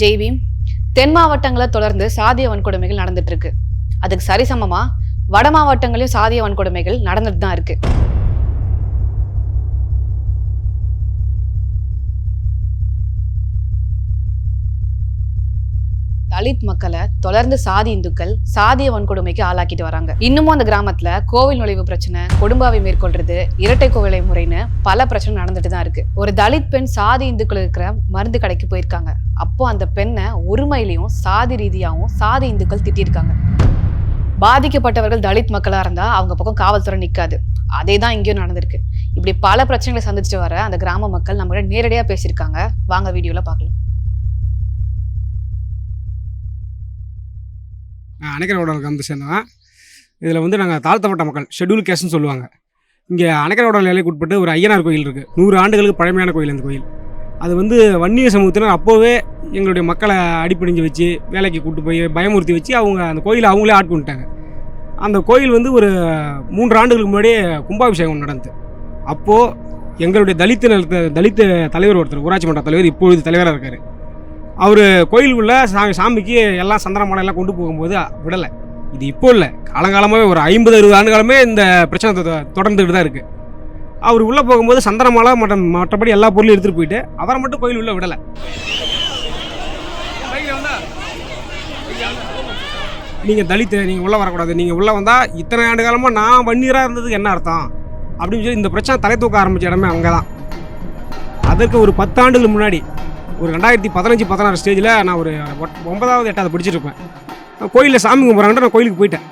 ஜெய்பீம் தென் மாவட்டங்களை தொடர்ந்து சாதிய வன்கொடுமைகள் நடந்துட்டு இருக்கு. அதுக்கு சரிசமமா வட மாவட்டங்களையும் சாதிய வன்கொடுமைகள் நடந்துட்டு தான் இருக்கு. தலித் மக்களை தொடர்ந்து சாதி இந்துக்கள் சாதிய வன்கொடுமைக்கு ஆளாக்கிட்டு வராங்க. இன்னமும் அந்த கிராமத்துல கோவில் நுழைவு பிரச்சனை கொடும்பாவை மேற்கொள்றது இரட்டை கோவிலை முறைன்னு பல பிரச்சனை நடந்துட்டு தான் இருக்கு. ஒரு தலித் பெண் சாதி இந்துக்கள் இருக்கிற மருந்து கடைக்கு போயிருக்காங்க. அப்போ அந்த பெண்ணை ஒருமையிலையும் சாதி ரீதியாகவும் சாதி இந்துக்கள் திட்டியிருக்காங்க பாதிக்கப்பட்டவர்கள் தலித் மக்களா இருந்தா அவங்க பக்கம் காவல்துறை நிக்காது. அதே தான் இங்கேயும் நடந்திருக்கு. இப்படி பல பிரச்சனைகளை சந்திச்சுட்டு வர அந்த கிராம மக்கள் நம்மகிட்ட நேரடியாக பேசியிருக்காங்க. வாங்க வீடியோவில் பார்க்கலாம். அணைக்கரோட வந்து சேர்ந்தவன். இதில் வந்து நாங்கள் தாழ்த்தப்பட்ட மக்கள் ஷெட்யூல் கேஸ்ட்னு சொல்லுவாங்க. இங்கே அணைக்கரோட எல்லைக்கு உட்பட்டு ஒரு ஐயனார் கோயில் இருக்குது நூறு ஆண்டுகளுக்கு பழமையான கோயில் அந்த கோயில். அது வந்து வன்னிய சமூகத்தினர் அப்போவே எங்களுடைய மக்களை அடிப்பணிஞ்சு வச்சு வேலைக்கு கூட்டு போய் பயமுறுத்தி வச்சு அவங்க அந்த கோயிலை அவங்களே ஆட்கொண்டுட்டாங்க அந்த கோயில் வந்து ஒரு மூன்று ஆண்டுகளுக்கு முன்னாடியே கும்பாபிஷேகம் நடந்தது. அப்போது எங்களுடைய தலித்து நிலத்த தலித்து தலைவர் ஒருத்தர் ஊராட்சி மன்ற தலைவர் இப்பொழுது தலைவராக இருக்கார். அவர் கோயிலுக்குள்ளே சாமி சாமிக்கு எல்லாம் சந்தன மாலை எல்லாம் கொண்டு போகும்போது விடலை. இது இப்போ இல்லை. காலங்காலமாகவே ஒரு ஐம்பது அறுபது ஆண்டுகாலமே இந்த பிரச்சனை தொடர்ந்துக்கிட்டு தான் இருக்குது அவர் உள்ளே போகும்போது சந்தன மாலை மற்ற மற்றபடி எல்லா பொருளும் எடுத்துகிட்டு போயிட்டு அவரை மட்டும் கோயில் உள்ளே விடலை. நீங்கள் தலித்து நீங்கள் உள்ளே வரக்கூடாது. நீங்கள் உள்ளே வந்தால் இத்தனை ஆண்டு காலமாக நான் வன்னியராக இருந்ததுக்கு என்ன அர்த்தம்? அப்படின்னு சொல்லி இந்த பிரச்சனை தலை தூக்க ஆரம்பித்த இடமே அங்கே தான் அதற்கு ஒரு பத்தாண்டுகள் முன்னாடி ஒரு ரெண்டாயிரத்தி பதினஞ்சு பதினாறு ஸ்டேஜில் நான் ஒரு ஒன்பதாவது எட்டாவது படிச்சுட்டு கோயிலில் சாமி கும்பிட்றாங்கன்ற நான் கோயிலுக்கு போயிட்டேன்.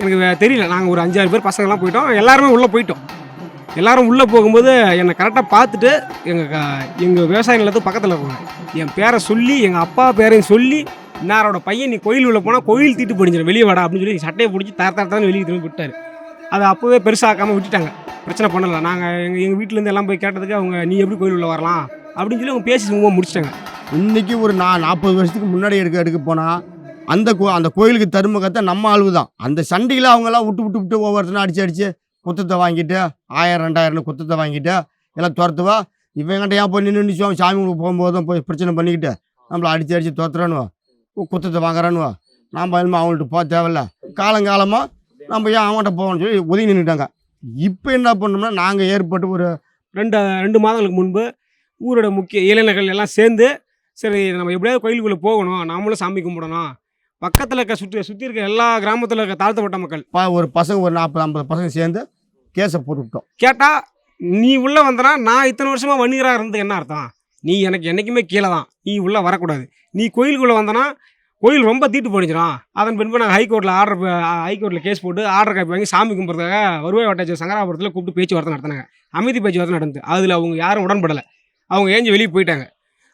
எனக்கு தெரியல. நாங்கள் ஒரு அஞ்சாறு பேர் பசங்கள்லாம் போயிட்டோம். எல்லாருமே உள்ளே போயிட்டோம். எல்லாரும் உள்ளே போகும்போது என்னை கரெக்டாக பார்த்துட்டு எங்கள் எங்கள் விவசாய நிலத்துக்கு பக்கத்தில் இருக்காங்க என் பேரை சொல்லி எங்கள் அப்பா பேரையும் சொல்லி இன்னாரோட பையன் நீ கோயில் உள்ளே போனால் கோயில் தீட்டு படிஞ்சிடும் வெளியே வாடா அப்படின்னு சொல்லி சட்டையை பிடிச்சி தர தரத்தான் வெளியே திரும்பி விட்டார். அதை அப்போவே பெருசாக்காமல் விட்டுட்டாங்க. பிரச்சனை பண்ணலை. நாங்கள் எங்கள் எங்கள் வீட்டிலேருந்து எல்லாம் போய் கேட்டதுக்கு அவங்க நீ எப்படி கோயில் உள்ளே வரலாம்? அப்படின்னு சொல்லி அவங்க பேசி சும்மா முடிச்சிட்டாங்க. இன்றைக்கி ஒரு நான் நாற்பது வருஷத்துக்கு முன்னாடி எடுக்க எடுக்க போனால் அந்த கோ அந்த கோயிலுக்கு தருமகத்தை நம்ம ஆளு தான். அந்த சண்டையில் அவங்கெல்லாம் விட்டு விட்டு விட்டு ஒவ்வொருத்தரும் அடித்து அடித்து குத்தத்தை வாங்கிட்டு ஆயிரம் ரெண்டாயிரம்னு குத்தத்தை வாங்கிட்டு எல்லாம் துரத்துவா இவங்கிட்ட ஏன் போய் நின்று நிச்சயம் சாமி போகும்போது போகும்போதும் போய் பிரச்சனை பண்ணிக்கிட்டு நம்மளை அடித்து அடித்து துரத்துறானுவா குத்தத்தை வாங்குறானுவா நாம் இனிமே அவங்கள்ட்ட போக தேவையில்ல. காலங்காலமாக நம்ம ஏன் அவன்கிட்ட போகணும்னு சொல்லி ஒதுங்கி நின்றுட்டாங்க இப்போ என்ன பண்ணோம்னா நாங்கள் ஏற்பட்டு ஒரு ரெண்டு ரெண்டு மாதங்களுக்கு முன்பு ஊரோட முக்கிய இளைஞர்கள் எல்லாம் சேர்ந்து சரி நம்ம எப்படியாவது கோயிலுக்குள்ளே போகணும் நாமளும் சாமி கும்பிடணும். பக்கத்தில் இருக்க சுற்றி சுற்றி இருக்க எல்லா கிராமத்தில் இருக்க தாழ்த்தப்பட்ட மக்கள். ப ஒரு பசங்க ஒரு நாற்பது ஐம்பது பசங்க சேர்ந்து கேஸை போட்டுவிட்டோம் கேட்டால் நீ உள்ளே வந்தனா நான் இத்தனை வருஷமாக வன்னியராக இருந்தது என்ன அர்த்தம்? நீ எனக்கு என்றைக்குமே கீழே தான். நீ உள்ளே வரக்கூடாது. நீ கோயிலுக்குள்ளே வந்தனா கோயில் ரொம்ப தீட்டு போனிச்சிடும் அதன் பின்பு நாங்கள் ஹைகோர்ட்டில் ஆர்டர் ஹைகோர்ட்டில் கேஸ் போட்டு ஆர்டர் காப்பி வாங்கி சாமி கும்பிட்றதுக்காக வருவாய் வட்டாட்சியர் சங்கராபுரத்தில் கூப்பிட்டு பேச்சுவார்த்தை நடத்தினாங்க. அமைதி பேச்சுவார்த்தை நடந்து. அதில் அவங்க யாரும் உடன்படலை. அவங்க ஏஞ்சி வெளியே போயிட்டாங்க.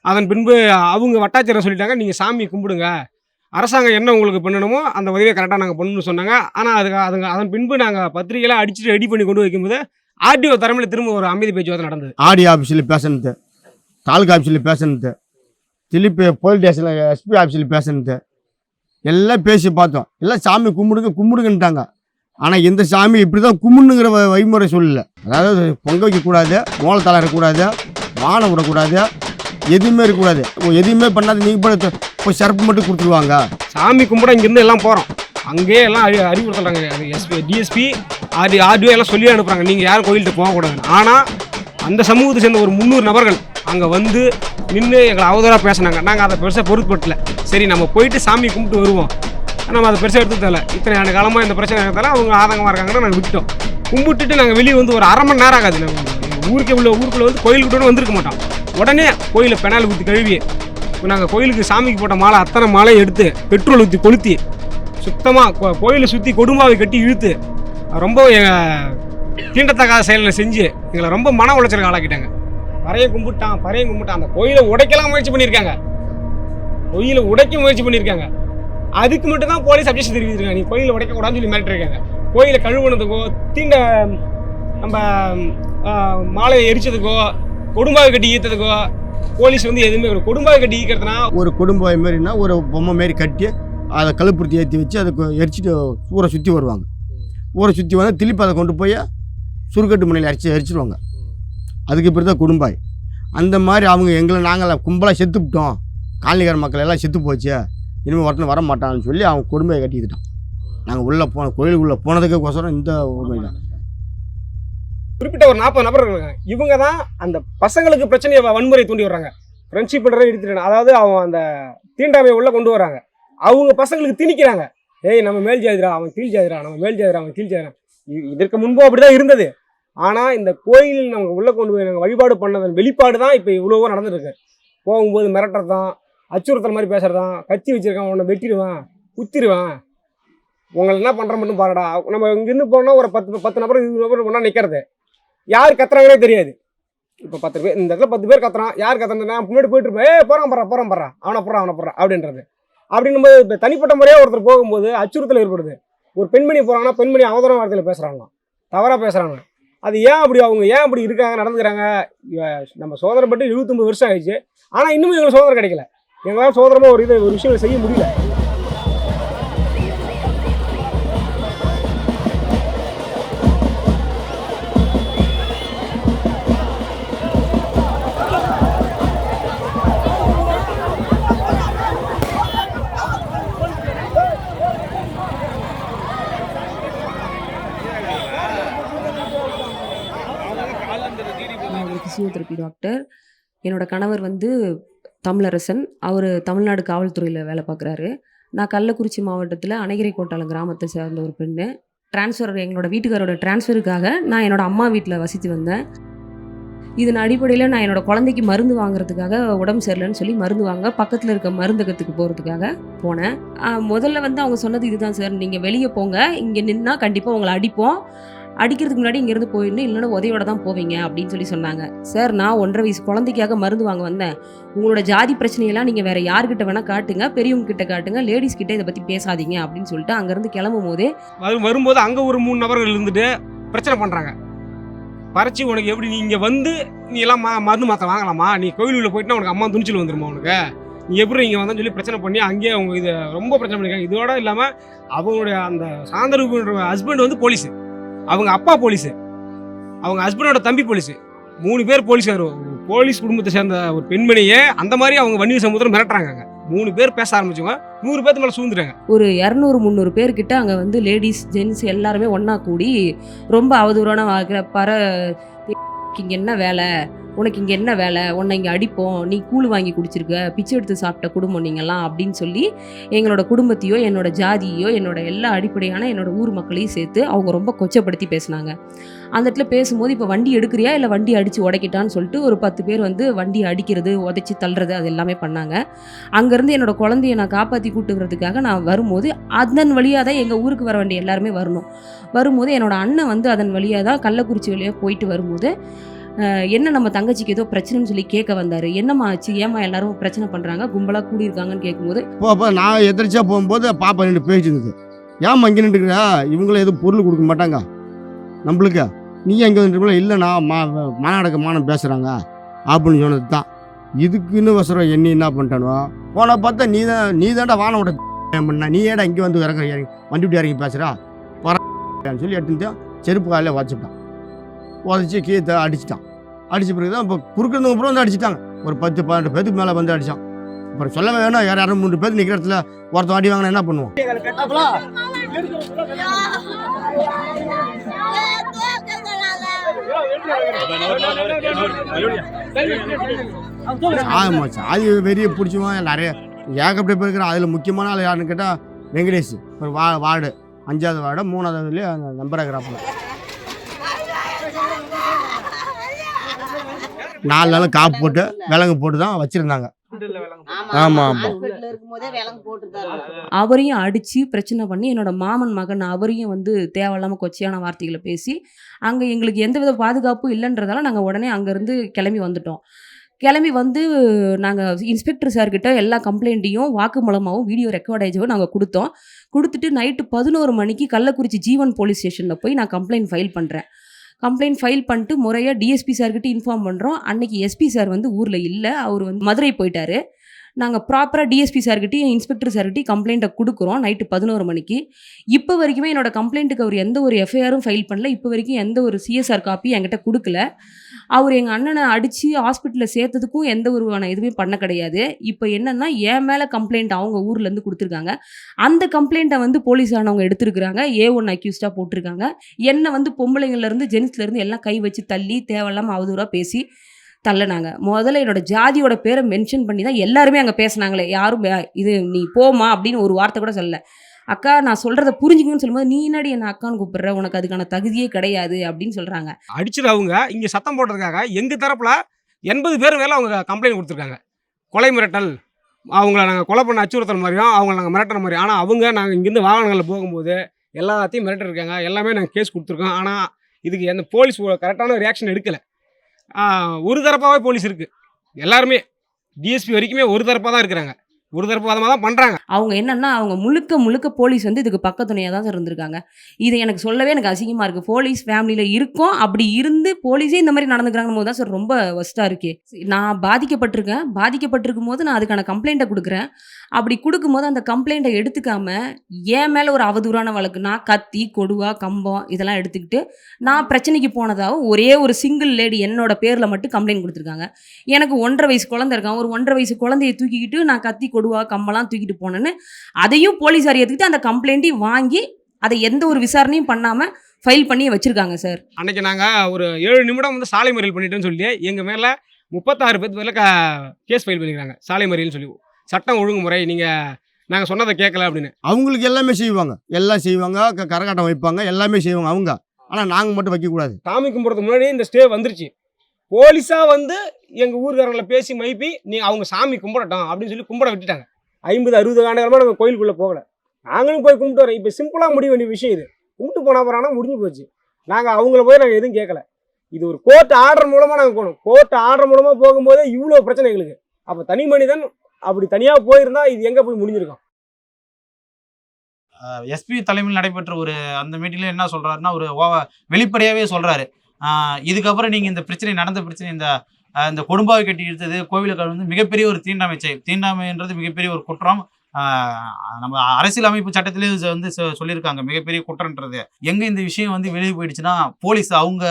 அதன் பின்பு அவங்க வட்டாட்சியரை சொல்லிட்டாங்க நீங்கள் சாமி கும்பிடுங்க. அரசாங்கம் என்ன உங்களுக்கு பண்ணணுமோ அந்த உதவியை கரெக்டாக நாங்கள் பண்ணணும்னு சொன்னாங்க. ஆனால் அதுக்கு அதுங்க அதன் பின்பு நாங்கள் பத்திரிகைலாம் அடிச்சுட்டு ரெடி பண்ணி கொண்டு வைக்கும்போது ஆர்டிஓ தரமில் திரும்ப ஒரு அமைதி பேச்சுவார்த்தை நடந்தது. ஆடி ஆஃபீஸில் பேசணுது தாலுகா ஆஃபீஸில் பேசணுது திருப்பி போலீஸ் ஸ்டேஷனில் எஸ்பி ஆஃபீஸில் பேசணுது எல்லாம் பேசி பார்த்தோம். எல்லாம் சாமி கும்பிடுங்க கும்பிடுங்கன்ட்டாங்க. ஆனால் இந்த சாமி இப்படி தான் கும்பிடுங்கிற வ- வழிமுறை சொல்லலை. அதாவது பொங்க வைக்கக்கூடாது மூலத்தலை இருக்கக்கூடாது வானம் விடக்கூடாது. எதுவுமே இருக்கக்கூடாது. எதுவுமே பண்ணாது நீங்கள் போய் போய் சிறப்பு மட்டும் கொடுத்துருவாங்க. சாமி கும்பிட இங்கேருந்து எல்லாம் போகிறோம் அங்கேயே எல்லாம் அறி அறிவுறுத்துறாங்க எஸ்பி டிஎஸ்பி ஆர்டி ஆர்டிஓ எல்லாம் சொல்லி அனுப்புகிறாங்க நீங்கள் யாரும் கோயில்கிட்ட போகக்கூடாது ஆனால் அந்த சமூகத்தை சேர்ந்த ஒரு முந்நூறு நபர்கள் அங்கே வந்து நின்று எங்களை அவதூறாக பேசினாங்க. நாங்கள் அதை பெருசாக பொருட்படுத்தல. சரி நம்ம போயிட்டு சாமி கும்பிட்டு வருவோம். நம்ம அதை பெருசாக எடுத்து தேவை இத்தனை ஆண்டு காலமாக இந்த பிரச்சனை இருந்தாலும் அவங்க ஆதங்கமாக இருக்காங்கன்னா நாங்கள் விட்டோம் கும்பிட்டுட்டு நாங்கள் வெளியே வந்து ஒரு அரை மணி நேரம் ஆகாது. நாங்கள் ஊருக்கே உள்ள ஊருக்குள்ளே வந்து கோயிலுக்கு கூட வந்திருக்க மாட்டோம் உடனே கோயிலை பெனால் ஊற்றி கழுவி இப்போ நாங்கள் கோயிலுக்கு சாமிக்கு போட்ட மாலை அத்தனை மாலையை எடுத்து பெட்ரோல் ஊற்றி கொளுத்தி சுத்தமாக கோயிலை சுற்றி கொடும்பாவை கட்டி இழுத்து ரொம்ப எங்கள் தீண்டத்தக்காத செயலை செஞ்சு எங்களை ரொம்ப மன உளைச்சலுக்கு ஆளாக்கிட்டாங்க. பறையை கும்பிட்டான் பறையை கும்பிட்டான். அந்த கோயிலை உடைக்கலாம் முயற்சி பண்ணியிருக்காங்க. கோயிலை உடைக்க முயற்சி பண்ணியிருக்காங்க. அதுக்கு மட்டும் தான் போலீஸ் அப்ஜெக்ஷன் தெரிவிச்சிருக்காங்க நீ கோயிலை உடைக்கக்கூடாதுன்னு சொல்லி மிரட்டிருக்காங்க கோயிலை கழுவுனதுக்கோ தீண்ட நம்ம மாலையை எரிச்சதுக்கோ கொடும்பாவை கட்டி ஈர்த்ததுக்கோ போலீஸ் வந்து எதுவுமே கிடையாது. கொடும்பாவை கட்டி ஈக்கிறதுனா ஒரு குடும்பம் மாரின்னா ஒரு பொம்மை மாரி கட்டி அதை கழுப்புறுத்தி ஏற்றி வச்சு அதை எரிச்சிட்டு ஊரை சுற்றி வருவாங்க. ஊரை சுற்றி வந்து திருப்பி அதை கொண்டு போய் சுருக்கட்டு முனையில் அரிச்சு எரிச்சிடுவாங்க அதுக்கு பேர் தான் குடும்பாய். அந்த மாதிரி அவங்க எங்களை நாங்கள் கும்பலாக செத்துவிட்டோம் காலனிக்கார மக்கள் எல்லாம் செத்து போச்சு. இனிமேல் ஒருத்தன் வர மாட்டான்னு சொல்லி அவங்க கொடுமையை கட்டிக்கிட்டான். நாங்கள் உள்ளே போன கோயிலுக்குள்ளே போனதுக்கோசரம் இந்த உண்மை தான். குறிப்பிட்ட ஒரு நாற்பது நபர் இருக்காங்க. இவங்க தான் அந்த பசங்களுக்கு பிரச்சனையை வன்முறை தூண்டி வர்றாங்க. ஃப்ரெண்ட்ஷிப் பண்ணுறதை எடுத்துட்டு அதாவது அவன் அந்த தீண்டாமையை உள்ளே கொண்டு வராங்க அவங்க பசங்களுக்கு திணிக்கிறாங்க. ஏய் நம்ம மேல் ஜாதிரா அவன் கீழ் ஜாதிரா நம்ம மேல் ஜாதிரா அவன் கீழ் ஜாதிரா இதற்கு முன்பும் அப்படிதான் இருந்தது. ஆனால் இந்த கோயிலில் நம்ம உள்ளே கொண்டு போய் நாங்கள் வழிபாடு பண்ணதன் வெளிப்பாடு தான் இப்போ இவ்வளவோ நடந்துருக்கு. போகும்போது மிரட்டுறது தான் அச்சுறுத்தல் மாதிரி பேசுறதான் கத்தி வச்சிருக்கான் உன்னை வெட்டிடுவேன் குத்திடுவேன். உங்களை என்ன பண்ணுற மட்டும் பாருடா. நம்ம இங்கேருந்து போனால் ஒரு பத்து பத்து நபர் இருபது நபர் ஒன்றா நிற்கிறது யார் கத்துறாங்கன்னே தெரியாது. இப்போ பத்து பேர் இந்த இடத்துல பத்து பேர் கத்துறான். யார் கத்துறது நான் முன்னாடி போயிட்டு இருப்பேன். ஏ போறான் போறான் போறான் போறான். அவனை போறான் அவனை போறான் அப்படின்றது. அப்படின்னும் போது இப்போ தனிப்பட்ட முறையாக ஒருத்தர் போகும்போது அச்சுறுத்தல் ஏற்படுது. ஒரு பெண்மணி போகிறாங்கன்னா பெண்மணி அவதூற வார்த்தையில் பேசுறாங்களாம். தவறாக பேசுகிறாங்க அது ஏன் அப்படி அவங்க ஏன் அப்படி இருக்காங்க நடந்துக்கிறாங்க? நம்ம சோதனை பட்டு இருபத்தொம்பது வருஷம் ஆயிடுச்சு. ஆனால் இன்னும் எங்களுக்கு சோதனை கிடைக்கல. எங்களால் சோதனமாக ஒரு இது ஒரு விஷயம் செய்ய முடியல. டாக்டர். என்னோட கணவர் வந்து தமிழரசன். அவர் தமிழ்நாடு காவல்துறையில் வேலை பார்க்குறாரு நான் கள்ளக்குறிச்சி மாவட்டத்தில் அணைகிரி கோட்டாலம் கிராமத்தை சேர்ந்த ஒரு பெண்ணு. ட்ரான்ஸ்ஃபர் எங்களோட வீட்டுக்காரோட ட்ரான்ஸ்ஃபருக்காக நான் என்னோட அம்மா வீட்டில் வசித்து வந்தேன். இதன் அடிப்படையில் நான் என்னோட குழந்தைக்கு மருந்து வாங்குறதுக்காக உடம்பு சரியில்லைன்னு சொல்லி மருந்து வாங்க பக்கத்தில் இருக்க மருந்தகத்துக்கு போகிறதுக்காக போனேன். முதல்ல வந்து அவங்க சொன்னது இதுதான் சார். நீங்கள் வெளியே போங்க. இங்கே நின்னா கண்டிப்பாக உங்களை அடிப்போம். அடிக்கிறதுக்கு முன்னாடி இங்கேருந்து போயிடணும் இல்லைன்னா உதவியோட தான் போவீங்க அப்படின்னு சொல்லி சொன்னாங்க. சார் நான் ஒன்றரை வயசு குழந்தைக்காக மருந்து வாங்க வந்தேன். உங்களோட ஜாதி பிரச்சனையெல்லாம் நீங்கள் வேறு யார்கிட்ட வேணால் காட்டுங்க பெரியவங்க கிட்ட காட்டுங்க லேடிஸ் கிட்ட இதை பற்றி பேசாதீங்க அப்படின்னு சொல்லிட்டு அங்கேருந்து கிளம்பும் போதே வரும்போது அங்கே ஒரு மூணு நபர்கள் இருந்துட்டு பிரச்சனை பண்ணுறாங்க பறிச்சு உனக்கு எப்படி நீ இங்கே வந்து நீ எல்லாம் மா மருந்து மாற்ற வாங்கலாமா? நீ கோயிலுக்குள்ள போயிட்டுனா உனக்கு அம்மா துணிச்சல் வந்துருமா உனக்கு? நீ எப்படி இங்கே வந்தேன்னு சொல்லி பிரச்சனை பண்ணி அங்கேயே அவங்க இதை ரொம்ப பிரச்சனை பண்ணியிருக்காங்க. இதோட இல்லாமல் அவங்களுடைய அந்த சாந்தரூபன்ற ஹஸ்பண்ட் வந்து போலீஸு அவங்க அப்பா போலீஸு. அவங்க ஹஸ்பண்டோட தம்பி போலீஸு. மூணு பேர் போலீஸார் போலீஸ் குடும்பத்தை சேர்ந்த ஒரு பெண்மணியே அந்த மாதிரி அவங்க வன்னிய சமுத்திரம் மிரட்டுறாங்க மூணு பேர் பேச ஆரம்பிச்சவங்க நூறு பேர்த்து மேலே சூழ்ந்துட்டாங்க. ஒரு இரநூறு முந்நூறு பேர்கிட்ட அங்கே வந்து லேடிஸ் ஜென்ஸ் எல்லாருமே ஒன்றா கூடி ரொம்ப அவதூறான வாக்கிற பர என்ன வேலை? உனக்கு இங்கே என்ன வேலை? உன்னை இங்கே அடிப்போம். நீ கூழ் வாங்கி குடிச்சிருக்க. பிச்சை எடுத்து சாப்பிட்ட குடும்பம் நீங்கள்லாம் அப்படின்னு சொல்லி எங்களோட குடும்பத்தையோ என்னோட ஜாதியோ என்னோட எல்லா அடிப்படையான என்னோட ஊர் மக்களையும் சேர்த்து அவங்க ரொம்ப கொச்சப்படுத்தி பேசுனாங்க. அந்த இடத்துல பேசும்போது இப்போ வண்டி எடுக்கிறியா? இல்லை வண்டி அடித்து உடைக்கிட்டான்னு சொல்லிட்டு ஒரு பத்து பேர் வந்து வண்டியை அடிக்கிறது உதைச்சி தள்ளுறது அது எல்லாமே பண்ணாங்க. அங்கேருந்து என்னோட குழந்தைய நான் காப்பாற்றி கூட்டுக்கிறதுக்காக நான் வரும்போது அதன் வழியாக தான் எங்கள் ஊருக்கு வர வேண்டிய எல்லாருமே வரணும். வரும்போது என்னோட அண்ணன் வந்து அதன் வழியாக தான் கள்ளக்குறிச்சி வழியாக போயிட்டு வரும்போது என்ன நம்ம தங்கச்சிக்கு ஏதோ பிரச்சனைன்னு சொல்லி கேட்க வந்தார். என்னம்மா ஆச்சு? ஏம்மா எல்லாரும் பிரச்சனை பண்ணுறாங்க கும்பலாக கூடியிருக்காங்கன்னு கேட்கும்போது அப்போ நான் எதிர்ச்சியாக போகும்போது பாப்பா நின்று பேசிட்டு இருந்தது. ஏன் இங்கே நின்றுக்கிறா? இவங்களும் எதுவும் பொருள் கொடுக்க மாட்டாங்க. நம்மளுக்கு. நீ எங்கே வந்துருக்கல இல்லைண்ணா மா மாநாடக மானம் பேசுகிறாங்க அப்படின்னு சொன்னது தான் இதுக்குன்னு வசரம் என்ன என்ன பண்ணிட்டானோ போன பார்த்தா நீ தான் நீ தான்டா வானம் விட பண்ண? நீ ஏடா இங்கே வந்து இறங்குற? இறங்கி வண்டி விட்டு இறங்கி பேசுகிறா போகிறான்னு சொல்லி எடுத்துட்டு செருப்பு காலையில் வச்சுட்டான் உதச்சி கீழே அடிச்சிட்டான். அடித்த பிறகு தான் இப்போ குறுக்கிறதுக்கு அப்புறம் வந்து அடிச்சிட்டாங்க. ஒரு பத்து பன்னெண்டு பேருக்கு மேலே வந்து அடித்தான் அப்புறம் சொல்லவே வேணாம் யார் யாரும் மூணு பேர் நிற்கிற இடத்துல ஒருத்தன் அடி வாங்கினா என்ன பண்ணுவோம் ஆமாம் அது வெறிய பிடிச்சிவான் நிறைய ஏகப்பட்ட பேர் இருக்கிற அதில் முக்கியமான ஆள் யாருன்னு கேட்டால் வெங்கடேஷ். ஒரு வா வார்டு. அஞ்சாவது வார்டு மூணாவதுலேயே நம்பர் இருக்கிறாப்புல. நாலு நாள் காப்பு போட்டு விலங்கு போட்டு தான் வச்சுருந்தாங்க. ஆமா, ஆமா. அவரையும் அடித்து பிரச்சனை பண்ணி என்னோட மாமன் மகன் அவரையும் வந்து தேவையில்லாமல் கொச்சையான வார்த்தைகளை பேசி அங்கே எங்களுக்கு எந்தவித பாதுகாப்பும் இல்லைன்றதால நாங்கள் உடனே அங்கேருந்து கிளம்பி வந்துட்டோம். கிளம்பி வந்து நாங்கள் இன்ஸ்பெக்டர் சார்கிட்ட எல்லா கம்ப்ளைண்ட்டையும் வாக்குமூலமாகவும் வீடியோ ரெக்கார்டேஜும் நாங்கள் கொடுத்தோம். கொடுத்துட்டு நைட்டு பதினோரு மணிக்கு கள்ளக்குறிச்சி ஜீவன் போலீஸ் ஸ்டேஷனில் போய் நான் கம்ப்ளைண்ட் ஃபைல் பண்ணுறேன் கம்ப்ளைண்ட் ஃபைல் பண்ணிட்டு முறையாக டிஎஸ்பி சார்கிட்ட இன்ஃபார்ம் பண்ணுறோம் அன்னைக்கு எஸ்பி சார் வந்து ஊரில் இல்லை. அவர் வந்து மதுரை போயிட்டாரு. நாங்கள் ப்ராப்பராக டிஎஸ்பி சார்கிட்டையும் இன்ஸ்பெக்டர் சார்கிட்டையும் கம்ப்ளைண்ட்டை கொடுக்குறோம் நைட்டு பதினோரு மணிக்கு. இப்போ வரைக்குமே என்னோட கம்ப்ளைண்ட்டுக்கு அவர் எந்த ஒரு எஃப்ஐஆரும் ஃபைல் பண்ணல. இப்போ வரைக்கும் எந்த ஒரு சிஎஸ்ஆர் காப்பி என்கிட்ட கொடுக்கல. அவர் எங்கள் அண்ணனை அடித்து ஹாஸ்பிட்டலில் சேர்த்ததுக்கும் எந்த ஒருவான இதுவுமே பண்ண கிடையாது. இப்போ என்னென்னா என் மேலே கம்ப்ளைண்ட் அவங்க ஊர்லேருந்து கொடுத்துருக்காங்க. அந்த கம்ப்ளைண்ட்டை வந்து போலீஸ் ஆனவங்க ஏ ஒன் அக்யூஸ்டாக போட்டிருக்காங்க. என்னை வந்து பொம்பளைங்கள்லேருந்து ஜென்ஸ்லேருந்து எல்லாம் கை வச்சு தள்ளி தேவையில்லாமல் அவதூறாக பேசி தள்ளினாங்க. முதல்ல என்னோட ஜாதியோட பேரை மென்ஷன் பண்ணி தான் எல்லாருமே அங்கே பேசுனாங்களே. யாரும் வே- இது நீ போமா அப்படின்னு ஒரு வார்த்தை கூட சொல்லலை. அக்கா நான் சொல்கிறத புரிஞ்சுக்கணும்னு சொல்லும்போது நீ என்னடி என்ன அக்கான்னு கூப்பிடுற? உனக்கு அதுக்கான தகுதியே கிடையாது அப்படின்னு சொல்கிறாங்க அடிச்சது அவங்க இங்கே சத்தம் போடுறதுக்காக எங்கள் தரப்பில் எண்பது பேர் மேலே அவங்க கம்ப்ளைண்ட் கொடுத்துருக்காங்க. கொலை மிரட்டல் அவங்கள நாங்கள் கொலை பண்ண அச்சுறுத்தல் மாதிரியும் அவங்கள நாங்கள் மிரட்டுற மாதிரி. ஆனால் அவங்க நாங்கள் இங்கேருந்து வாகனங்களில் போகும்போது எல்லாத்தையும் மிரட்டிருக்காங்க. எல்லாமே நாங்கள் கேஸ் கொடுத்துருக்கோம். ஆனால் இதுக்கு எந்த போலீஸ் கரெக்டான ரியாக்ஷன் எடுக்கலை. ஒரு தரப்பாகவே போலீஸ் இருக்குது எல்லாருமே. டிஎஸ்பி வரைக்குமே ஒரு தரப்பாக தான் இருக்கிறாங்க. உறுதரப்பாதமாக தான் பண்ணுறாங்க அவங்க என்னன்னா அவங்க முழுக்க முழுக்க போலீஸ் வந்து இதுக்கு பக்கத்துணையாக தான் சார் இருந்திருக்காங்க. இது எனக்கு சொல்லவே எனக்கு அசிங்கமாக இருக்குது போலீஸ் ஃபேமிலியில் இருக்கோம். அப்படி இருந்து போலீஸே இந்த மாதிரி நடந்துக்கிறாங்க போது தான் சார் ரொம்ப ஒஸ்ட்டாக இருக்கே. நான் பாதிக்கப்பட்டிருக்கேன். பாதிக்கப்பட்டிருக்கும் போது நான் அதுக்கான கம்ப்ளைண்ட்டை கொடுக்குறேன். அப்படி கொடுக்கும்போது அந்த கம்ப்ளைண்ட்டை எடுத்துக்காம என் மேலே ஒரு அவதூறான வழக்கு. நான் கத்தி கொடுவா கம்பம் இதெல்லாம் எடுத்துக்கிட்டு நான் பிரச்சனைக்கு போனதாகவும் ஒரே ஒரு சிங்கிள் லேடி என்னோட பேரில் மட்டும் கம்ப்ளைண்ட் கொடுத்துருக்காங்க. எனக்கு ஒன்றரை வயசு குழந்தை இருக்கான். ஒரு ஒன்றரை வயசு குழந்தைய தூக்கிக்கிட்டு நான் கத்தி கொடுவா கம்பெல்லாம் தூக்கிட்டு போனேன்னு அதையும் போலீஸார் எடுத்துக்கிட்டு அந்த கம்ப்ளைண்ட்டையும் வாங்கி அதை எந்த ஒரு விசாரணையும் பண்ணாமல் ஃபைல் பண்ணி வச்சுருக்காங்க சார். அன்னைக்கு நாங்கள் ஒரு ஏழு நிமிடம் வந்து சாலை மறியல் பண்ணிட்டோன்னு சொல்லி எங்கள் மேலே முப்பத்தாறு பேர் க கேஸ் ஃபைல் பண்ணிக்கிறாங்க சாலை மறியல்னு சொல்லி. சட்டம் ஒழுங்குமுறை நீங்கள் நாங்கள் சொன்னதை கேட்கல அப்படின்னு. அவங்களுக்கு எல்லாமே செய்வாங்க. எல்லாம் செய்வாங்க க- கரகாட்டம் வைப்பாங்க எல்லாமே செய்வாங்க அவங்க. ஆனால் நாங்கள் மட்டும் வைக்கக்கூடாது. சாமி கும்பிட்றதுக்கு முன்னாடி இந்த ஸ்டே வந்துருச்சு. போலீஸாக வந்து எங்கள் ஊர்காரங்களை பேசி மைப்பி நீ அவங்க சாமி கும்பிடட்டும் அப்படின்னு சொல்லி கும்பிட விட்டுட்டாங்க. ஐம்பது அறுபது ஆண்டுகளமாக நாங்கள் கோயிலுக்குள்ளே போகலை. நாங்களும் போய் கும்பிட்டு வரோம். இப்போ சிம்பிளாக முடிய வேண்டிய விஷயம் இது. கும்பிட்டு போனால் போகிறானா முடிஞ்சு போச்சு. நாங்கள் அவங்கள போய் நாங்கள் எதுவும் கேட்கல இது ஒரு கோர்ட் ஆர்டர் மூலமாக நாங்கள் போகணும் கோர்ட் ஆர்டர் மூலமாக போகும்போதே இவ்வளோ பிரச்சனை எங்களுக்கு. அப்போ தனி மனிதன் அப்படி தனியாக போயிருந்தா இது எங்கே போய் முடிஞ்சிருக்கும்? எஸ்பி தலைமையில் நடைபெற்ற ஒரு அந்த மீட்டிங்கில் என்ன சொல்கிறாருன்னா ஒரு ஓவ- வெளிப்படையாகவே சொல்கிறாரு இதுக்கப்புறம் நீங்கள் இந்த பிரச்சனை நடந்த பிரச்சனை இந்த இந்த கொடும்பாவை கட்டி இழுத்தது கோவிலுக்கு வந்து மிகப்பெரிய ஒரு தீண்டாமை செயல் தீண்டாமைன்றது மிகப்பெரிய ஒரு குற்றம். நம்ம அரசியல் அமைப்பு சட்டத்திலே வந்து சொல்லியிருக்காங்க மிகப்பெரிய குற்றம்ன்றது. எங்கே இந்த விஷயம் வந்து வெளியே போயிடுச்சுன்னா போலீஸ் அவங்க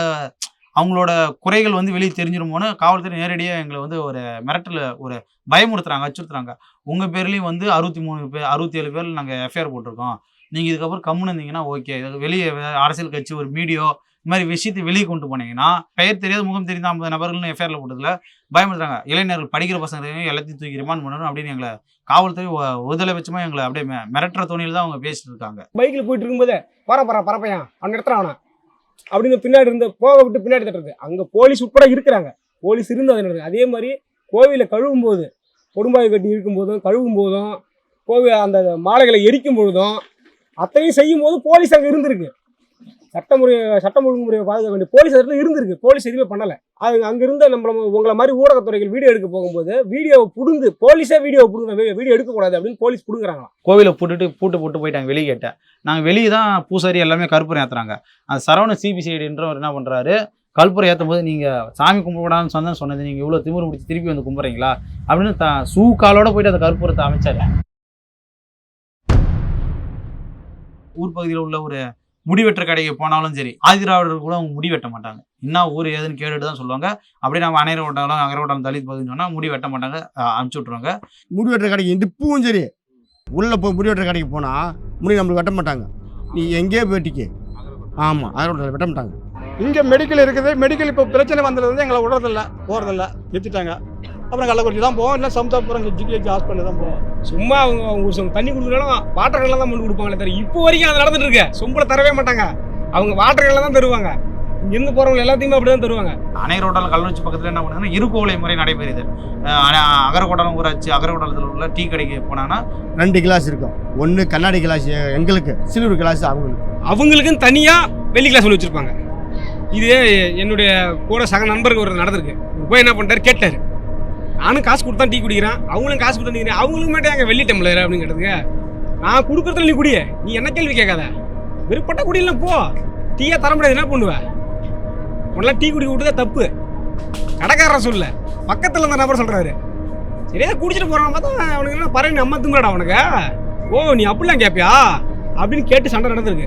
அவங்களோட குறைகள் வந்து வெளியே தெரிஞ்சிருமோன்னு காவல்துறை நேரடியாக எங்களை வந்து ஒரு மிரட்டல் ஒரு பயமுறுத்துறாங்க அச்சுறுத்துறாங்க. உங்கள் பேர்லேயும் வந்து அறுபத்தி மூணு பேர் அறுபத்தி ஏழு பேர் நாங்கள் எஃப்ஐஆர் போட்டிருக்கோம். நீங்கள் இதுக்கப்புறம் கம்முன்னு இருந்தீங்கன்னா ஓகே. வெளியே அரசியல் கட்சி ஒரு மீடியோ இந்த மாதிரி விஷயத்தை வெளியே கொண்டு போனீங்கன்னா பெயர் தெரியாத முகம் தெரிந்த ஐம்பது நபர்கள்னு எஃப்ஐஆர்ல போட்டதுல பயமுறுத்துறாங்க. இளைஞர்கள் படிக்கிற பசங்க எல்லாத்தையும் தூக்கி ரிமாண்ட் பண்ணணும் அப்படின்னு எங்களை காவல்துறை ஒ- வச்சுமா எங்களை அப்படியே மிரட்டுற துணியில் தான் அவங்க பேசிட்டு இருக்காங்க. பைக்கில் போயிட்டு இருக்கும்போதே பர பர பரப்பையா அவன் இடத்துல அவனா. அப்படின்னு பின்னாடி இருந்து போக விட்டு பின்னாடி தட்டுறது. அங்கே போலீஸ் உட்பட இருக்கிறாங்க. போலீஸ் இருந்து அது அதே மாதிரி கோவிலில் கழுவும் போது கொடும்பாய் கட்டி இருக்கும் போதும் கழுவும் போதும் கோவில் அந்த மாலைகளை எரிக்கும் பொழுதும் அத்தனையும் செய்யும் போது போலீஸ் அங்கே இருந்திருக்கு. சட்டமுறை சட்டம் ஒழுங்குமுறையை பாதுகாக்க வேண்டிய போலீஸ் அதில் இருந்திருக்கு. போலீஸ் எதுவுமே பண்ணலை. அது அங்கே இருந்த நம்மள உங்களை மாதிரி ஊடகத்துறைகள் வீடியோ எடுக்க போகும்போது வீடியோவை புடுங்கு போலீஸே வீடியோவை புடுங்க வீடியோ எடுக்கக்கூடாது அப்படின்னு போலீஸ் புடுங்குறாங்க கோவிலை போட்டுட்டு பூட்டு போட்டு போயிட்டாங்க வெளியே கேட்டேன். நாங்கள் வெளியே தான் பூசாரி எல்லாமே கருப்புரம் ஏற்றுறாங்க அந்த சரவண சிபிசிஐடின்றவர் என்ன பண்ணுறாரு கல்புரை ஏற்றும் போது நீங்கள் சாமி கும்பிடான்னு சொன்னேன்னு சொன்னது நீங்கள் இவ்வளோ திமிரு முடிச்சு திருப்பி வந்து கும்பிட்றீங்களா அப்படின்னு த சூ காலோட போயிட்டு அந்த கற்பூரத்தை அமைச்சாரு. ஊர் பகுதியில் உள்ள ஒரு முடிவெட்டுற கடைக்கு போனாலும் சரி ஆதிராவிடர் கூட அவங்க முடி வெட்ட மாட்டாங்க. என்ன ஊர் ஏதுன்னு கேட்டுட்டு தான் சொல்லுவாங்க. அப்படியே நம்ம அணையர் ஓட்டாலும் அகர ஓட்டாலும் தலித் பகுதின்னு சொன்னால் முடி வெட்ட மாட்டாங்க அனுப்பிச்சு விட்ருவாங்க முடி வெட்டுற கடைக்கு இந்த இப்பவும் சரி. உள்ளே போய் முடி வெட்டுற கடைக்கு போனால் முடி நம்மளுக்கு வெட்ட மாட்டாங்க. நீ எங்கேயோ போயிட்டிக்கு ஆமாம் அதோட வெட்ட மாட்டாங்க. இங்கே மெடிக்கல் இருக்குது. மெடிக்கல் இப்போ பிரச்சனை வந்ததுலேருந்து எங்களை விடுறதில்ல போகிறதில்ல நிறுத்திட்டாங்க. அப்புறம் கள்ளக்குறிச்சி தான் போவோம். இல்லை சமுதாபுரம் ஜிஹெச் ஹாஸ்பிட்டல் தான் போவோம். சும்மா அவங்க அவங்க ஒரு தண்ணி கொடுக்குறாலும் வாட்டர் கல்ல தான் பண்ணி கொடுப்பாங்களே தவிர இப்போ வரைக்கும் அது நடந்துட்டு இருக்கு. சொம்பளை தரவே மாட்டாங்க. அவங்க வாட்டர் கல்ல தான் தருவாங்க. இங்கிருந்து போறவங்க எல்லாத்தையுமே அப்படிதான் தருவாங்க. அணையரோட்டால் கள்ளக்குறிச்சி பக்கத்தில் என்ன பண்ணுங்கன்னா இருகோலை முறை நடைபெறுது. அணை- அகரகோட்டாலம் ஊராட்சி அகரகோட்டாலத்தில் உள்ள டீ கடைக்கு போனாங்கன்னா ரெண்டு கிளாஸ் இருக்கும். ஒன்று கண்ணாடி கிளாஸ் எங்களுக்கு. சில்வர் கிளாஸ் அவங்களுக்கு. அவங்களுக்குன்னு தனியா வெள்ளி கிளாஸ் ஒன்று வச்சிருப்பாங்க. இது என்னுடைய கூட சக நண்பருக்கு ஒரு நடந்திருக்கு. போய் என்ன பண்ணிட்டாரு? கேட்டாரு. நானும் காசு கொடுத்தா டீ குடிக்கிறேன். அவங்களும் காசு கொடுத்தா டீ அவங்களுக்கு மட்டும் எங்க வெள்ளி டம்ளர் அப்படின்னு கேட்டதுக்கு? நான் கொடுக்குறதுல நீ குடிய நீ என்ன கேள்வி கேட்காத. விருப்பட்ட குடியில போ. டீயா தர முடியாது. என்ன பண்ணுவ? உன்னெல்லாம் டீ குடிக்க விட்டுதான் தப்பு. கடைக்காரன் சொல்ல. பக்கத்தில் இருந்த நபர் சொல்கிறாரு சரியா குடிச்சிட்டு போகிறான் பார்த்தா அவனுக்கு என்ன பறவை நம்ம திமுறடா அவனுக்கு ஓ நீ அப்படிலாம் கேட்பியா அப்படின்னு கேட்டு சண்டை நடந்திருக்கு.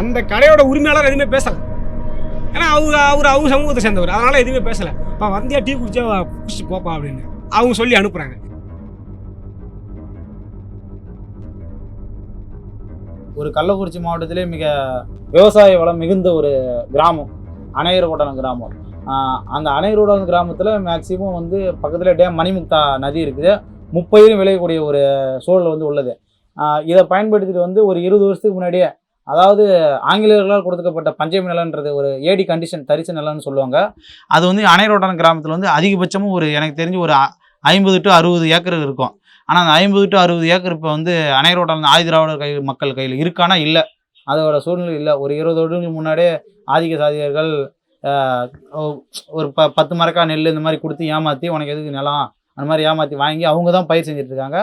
அந்த கடையோட உரிமையாளர் எதுவுமே பேசல. ஏன்னா அவங்க அவர் அவங்க சமூகத்தை சேர்ந்தவர். அதனால எதுவுமே பேசல. இப்போ வந்தியா டீ குடிச்சா குடிச்சு போப்பா அப்படின்னு. அவங்க சொல்லி அனுப்புறாங்க. ஒரு கள்ளக்குறிச்சி மாவட்டத்திலே மிக விவசாய வளம் மிகுந்த ஒரு கிராமம். அணையரோடன் கிராமம். அந்த அணையரோடன் கிராமத்தில் மேக்சிமம் வந்து பக்கத்தில் டேம் மணிமுக்தா நதி இருக்குது. முப்பயிரும் விளையக்கூடிய ஒரு சூழல் வந்து உள்ளது. இதை பயன்படுத்திட்டு வந்து ஒரு இருபது வருஷத்துக்கு முன்னாடியே அதாவது ஆங்கிலேயர்களால் கொடுக்கப்பட்ட பஞ்சமி நிலன்றது ஒரு ஏடி கண்டிஷன் தரிசு நிலம்னு சொல்லுவாங்க. அது வந்து அணைரோட்டன் கிராமத்தில் வந்து அதிகபட்சமும் ஒரு எனக்கு தெரிஞ்சு ஒரு ஐம்பது டு அறுபது ஏக்கர் இருக்கும். ஆனால் அந்த ஐம்பது டு அறுபது ஏக்கர் இப்போ வந்து அணையரோட்டம் ஆதிதிராவிடர் கை மக்கள் கையில் இருக்கானா இல்லை. அதோட சூழ்நிலை இல்லை. ஒரு இருபது வருடங்களுக்கு முன்னாடியே ஆதிக்க சாதியர்கள் ஒரு ப பத்து மரக்கா நெல் இந்த மாதிரி கொடுத்து ஏமாற்றி உனக்கு எதுக்கு நிலம்? அந்த மாதிரி ஏமாற்றி வாங்கி அவங்க தான் பயிர் செஞ்சுட்டு இருக்காங்க.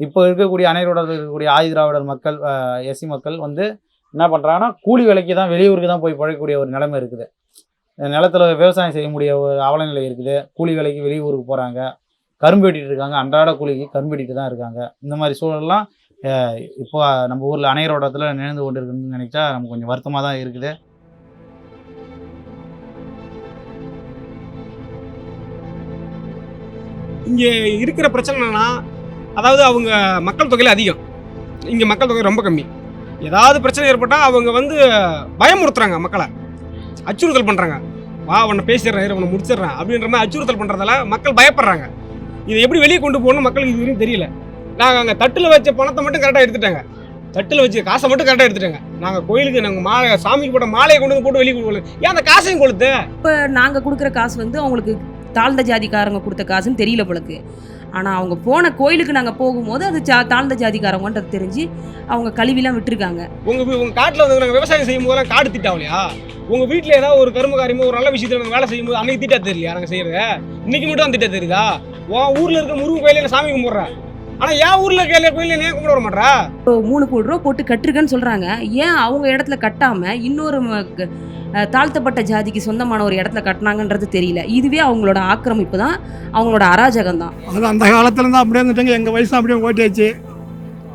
இப்போ இருக்கக்கூடிய அணையரோடத்தில் இருக்கக்கூடிய ஆதிதிராவிடர் மக்கள் எஸ்சி மக்கள் வந்து என்ன பண்ணுறாங்கன்னா கூலி விலைக்கு தான் வெளியூருக்கு தான் போய் பழையக்கூடிய ஒரு நிலைமை இருக்குது. நிலத்தில் விவசாயம் செய்ய முடிய ஒரு அவலநிலை இருக்குது. கூலி வேலைக்கு வெளியூருக்கு போகிறாங்க கரும்பு வெட்டிட்டு இருக்காங்க. அன்றாட கூலிக்கு கரும்பு வெட்டிட்டு தான் இருக்காங்க. இந்த மாதிரி சூழல்லாம் இப்போ நம்ம ஊரில் அணையரோடத்தில் நினைந்து கொண்டு இருக்குன்னு நினைச்சா நமக்கு கொஞ்சம் வருத்தமாக தான் இருக்குது. இங்கே இருக்கிற பிரச்சனைனா அதாவது அவங்க மக்கள் தொகையில் அதிகம். இங்கே மக்கள் தொகை ரொம்ப கம்மி. ஏதாவது பிரச்சனை ஏற்பட்டால் அவங்க வந்து பயமுறுத்துறாங்க மக்களை. அச்சுறுத்தல் பண்ணுறாங்க வா உன்னை பேசிடுறேன் இரு, உன்னை முடிச்சிடுறேன் அப்படின்ற மாதிரி அச்சுறுத்தல் பண்ணுறதால மக்கள் பயப்படுறாங்க. இதை எப்படி வெளியே கொண்டு போகணும் மக்களுக்கு இது வரையும் தெரியல. நாங்கள் அங்கே தட்டில் வச்ச பணத்தை மட்டும் கரெக்டாக எடுத்துட்டாங்க. தட்டில் வச்சு காசை மட்டும் கரெக்டாக எடுத்துட்டாங்க. நாங்கள் கோயிலுக்கு நாங்கள் மாலை சாமிக்கு போட்ட மாலையை கொண்டு வந்து போட்டு வெளியே கொடுக்கல ஏன் அந்த காசையும் கொடுத்து இப்போ நாங்கள் கொடுக்குற காசு வந்து அவங்களுக்கு தாழ்ந்த ஜாதிக்காரங்க கொடுத்த காசுன்னு தெரியல போலக்கு. ஆனால் அவங்க போன கோயிலுக்கு நாங்கள் போகும்போது அது ஜா தாழ்ந்த ஜாதிக்காரங்கன்றது தெரிஞ்சு அவங்க கழுவிலாம் விட்டுருக்காங்க. உங்கள் உங்கள் காட்டில் வந்து நாங்கள் விவசாயம் செய்யும் போதெல்லாம் காடு திட்டாவலையா உங்கள் வீட்டில் ஏதாவது ஒரு கரும காரியமோ ஒரு நல்ல விஷயத்தில் நாங்கள் வேலை செய்யும் போது அன்னைக்கு திட்டா தெரியலையா? நாங்கள் செய்யறது? இன்னைக்கு மட்டும் தான் திட்டா தெரியுதா? உன் ஊரில் இருக்க முருகன் கோயிலில் சாமி கும்பிட்றேன் ஆனா என் ஊர்ல இருக்க கோயில ஏன் கும்பிட வர மாட்டா மூணு கோடி ரூபா போட்டு கட்டிருக்கேன்னு சொல்கிறாங்க ஏன் அவங்க இடத்துல கட்டாமல் இன்னொரு ம- க- அஹ் தாழ்த்தப்பட்ட ஜாதிக்கு சொந்தமான ஒரு இடத்துல கட்டினாங்கன்றது தெரியல. இதுவே அவங்களோட ஆக்கிரமிப்பு தான் அவங்களோட அராஜகம் தான். அது அந்த காலத்துலேருந்து அப்படியே இருந்துட்டாங்க. எங்கள் வயசு அப்படியே ஓட்டியாச்சு.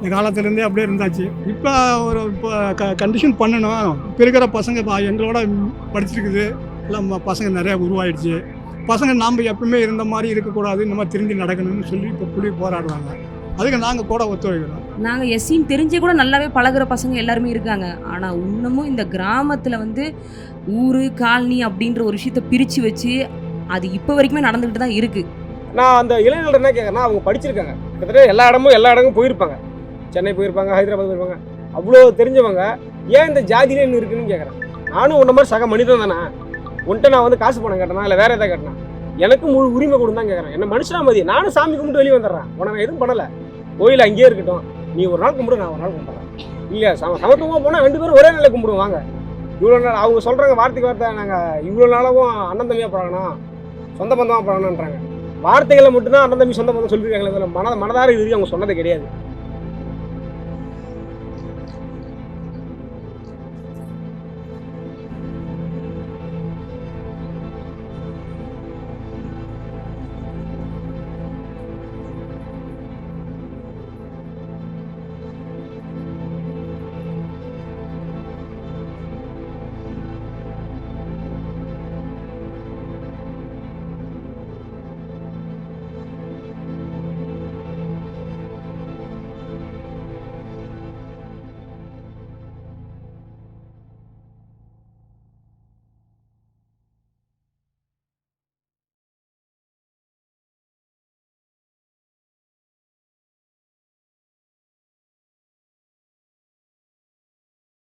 இந்த காலத்துலேருந்தே அப்படியே இருந்தாச்சு. இப்போ ஒரு இப்போ க கண்டிஷன் பண்ணணும். இப்போ இருக்கிற பசங்க இப்போ எங்களோட படிச்சிருக்குது. எல்லாம் பசங்க நிறையா உருவாயிடுச்சு. பசங்க நாம் எப்பவுமே இருந்த மாதிரி இருக்கக்கூடாது. இந்த மாதிரி திரும்பி நடக்கணும்னு சொல்லி இப்போ புள்ளி போராடுறாங்க. அதுக்கு நாங்கள் கூட ஒத்துழைக்கிறோம். நாங்கள் எஸ்சின்னு தெரிஞ்சே கூட நல்லாவே பழகுற பசங்க எல்லாருமே இருக்காங்க. ஆனால் இன்னமும் இந்த கிராமத்தில் வந்து ஊர் காலனி அப்படின்ற ஒரு விஷயத்த பிரித்து வச்சு அது இப்போ வரைக்குமே நடந்துக்கிட்டு தான் இருக்குது நான் அந்த இளைஞர்கள் என்ன கேட்கறேன்னா அவங்க படிச்சிருக்காங்க. கிட்டத்தட்ட எல்லா இடமும் எல்லா இடமும் போயிருப்பாங்க. சென்னை போயிருப்பாங்க ஹைதராபாத் போயிருப்பாங்க. அவ்வளோ தெரிஞ்சவங்க ஏன் இந்த ஜாதியில இன்னும் இருக்குன்னு கேட்குறேன் நானும் உன்ன மாதிரி சக மனிதன் தானே. உன்கிட்ட நான் வந்து காசு பணம் கேட்டேனா இல்லை வேற எதாவது கேட்டேனா? எனக்கு முழு உரிமை கொடுன்னு தான் கேட்குறேன் என்ன மனுஷனா மதி. நானும் சாமி கும்பிட்டு வெளியே வந்துடுறேன். உனக்கு எதுவும் பண்ணலை. கோயில் அங்கேயே இருக்கட்டும். நீ ஒரு நாள் கும்பிடு நான் ஒரு நாள் கும்பிட்றேன். இல்லையா சம சமத்துவமாக போனால் ரெண்டு பேரும் ஒரே நாளில் கும்பிடுவாங்க இவ்வளோ நாள் அவங்க சொல்கிறாங்க வார்த்தைக்கு வார்த்தை நாங்கள் இவ்வளோ நாளாகவும் அண்ணன் தம்பியாக பழகணும் சொந்த பந்தமாக பழகணுன்றாங்க வார்த்தைகளை மட்டும்தான் அண்ணன் தம்பி சொந்த பந்தம் சொல்லியிருக்காங்களே மன மனதார இது அவங்க சொன்னது கிடையாது.